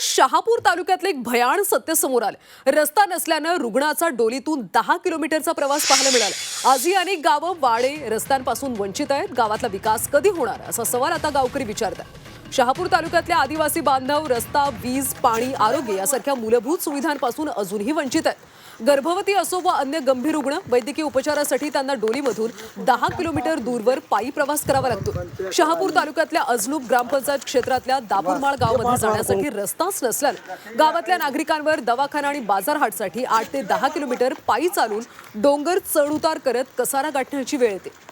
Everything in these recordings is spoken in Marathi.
शहापूर तालुक्यातलं एक भयाण सत्य समोर आलं. रस्ता नसल्यानं रुग्णाचा डोलीतून दहा किलोमीटरचा प्रवास पाहायला मिळाला. आजही अनेक गावं वाडे रस्त्यांपासून वंचित आहेत. गावातला विकास कधी होणार? असा सवाल आता गावकरी विचारतात शहापूर तालुक्यातल्या आदिवासी बांधव रस्ता वीज पाणी आरोग्य यासारख्या मूलभूत सुविधांपासून अजूनही वंचित आहेत. गर्भवती असो व अन्य गंभीर रुग्ण वैद्यकीय उपचारासाठी त्यांना डोलीमधून दहा किलोमीटर दूरवर पायी प्रवास करावा लागतो. शहापूर तालुक्यातल्या अजनूप ग्रामपंचायत क्षेत्रातल्या दापूरमाळ गावमध्ये जाण्यासाठी रस्ताच नसल्यानं गावातल्या नागरिकांवर दवाखाना आणि बाजारहाटसाठी आठ ते दहा किलोमीटर पायी चालून डोंगर चढउतार करत कसारा गाठण्याची वेळ येते.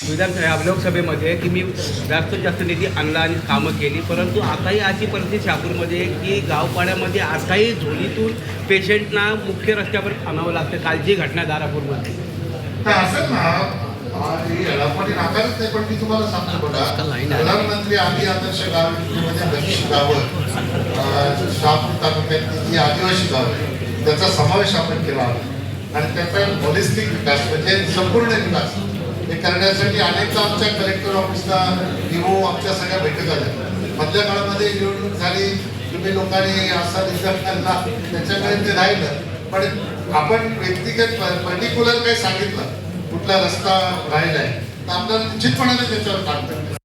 विधानसभा लोकसभेमध्ये की मी जास्तीत जास्त निधी आणला आणि कामं केली. परंतु आताही अशी परिस्थिती शहापूरमध्ये आहे की गावपाड्यामध्ये आताही झोलीतून पेशंटना मुख्य रस्त्यावर आणावं लागतं. कालची घटना दारापूरमध्ये. तर असं ना आणि एडापणी नाकारत नाही पण मी तुम्हाला सांगतो बघा. प्रधानमंत्री आम्ही आदर्श गाव योजनेमध्ये बरीचशी गावं अं, शहापूर तालुक्यातली जी आदिवासी गावं त्याचा समावेश आपण केला. आणि त्याचा होलिस्टिक विकास म्हणजे संपूर्ण विकास. हे करण्यासाठी अनेकदा आमच्या कलेक्टर ऑफिसला विवो आमच्या सगळ्या बैठका झाल्या. मधल्या काळामध्ये निवडणूक झाली तुम्ही लोकांनी असा रिझल्ट आणला त्याच्याकडे ते राहिलं. पण आपण व्यक्तिगत पर्टिक्युलर काही सांगितलं कुठला रस्ता राहिलाय तर आपल्याला निश्चितपणाने त्याच्यावर काम करतो